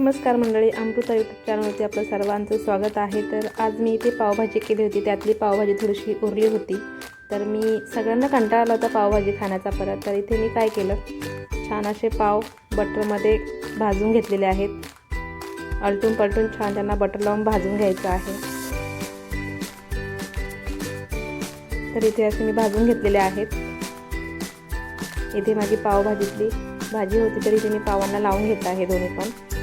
नमस्कार मंडळी अमृता यूट्यूब चॅनलवरती आपलं सर्वांचं स्वागत आहे. तर आज मी इथे पावभाजी केली होती. त्यातली पावभाजी थोडीशी उरली होती. तर मी सगळ्यांना कंटाळा आला होता पावभाजी खाण्याचा परत. तर इथे मी काय केलं? छान असे पाव बटरमध्ये भाजून घेतलेले आहेत. आलटून पलटून छान त्यांना बटर लावून भाजून घ्यायचं आहे. तर इथे असे मी भाजून घेतलेले आहेत. इथे माझी पावभाजीतली भाजी होती तर इथे मी पावांना लावून घेत आहे दोन्ही पण.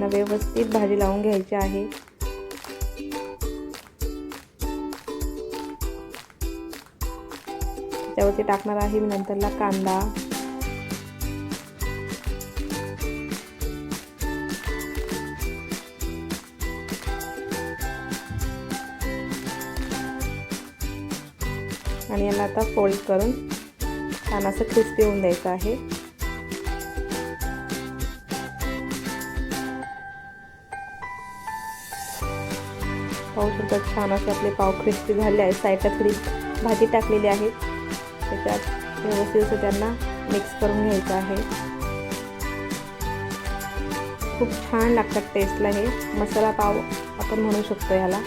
त्यांना व्यवस्थित भाजी लावून घ्यायची आहे. त्यावरती टाकणार आहे मी नंतरला कांदा. आणि याला आता फोल्ड करून छान असं क्रिस्पी होऊन द्यायचं आहे. पाहू शकता छान असे आपले पाव क्रिस्पी झाले आहेत. साईडला थोडी भाजी टाकलेली आहे. त्याच्यात व्यवस्थित असं त्यांना मिक्स करून घ्यायचं आहे. खूप छान लागतात टेस्टला हे. मसाला पाव आपण म्हणू शकतो ह्याला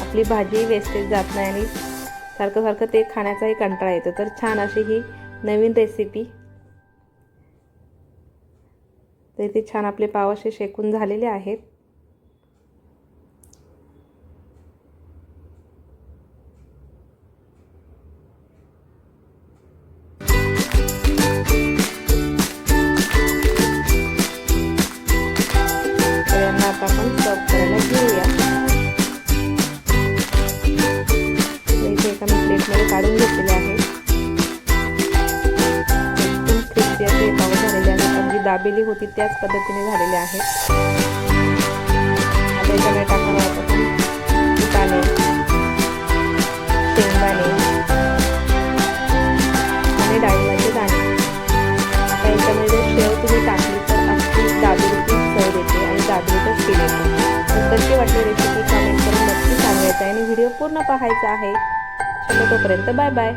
आपली भाजी वेस्टेज जात नाही आणि सारखं सारखं ते खाण्याचाही कंटाळा येतो. तर छान अशी ही नवीन रेसिपी तर इथे छान आपले पाव असे शेकून झालेले आहेत. आपण सर्व करायला घेऊया. इथे एका मी प्लेटमध्ये काढून घेतलेले आहे. एकदम क्रिस्पी असे पाव झालेले आहेत. अगदी दाबेली होती त्याच पद्धतीने झालेले आहेत. आता याच्यामध्ये टाकणार आपण. फुटाणे शेंगदाणे. आणि डाळिंबाचे दाणे. आता याच्यामध्ये शेव तुम्ही कशी वाटली रेसिपी कमेंट करून नक्की सांगायचं आहे आणि व्हिडिओ पूर्ण पाहायचा आहे. तोपर्यंत बाय बाय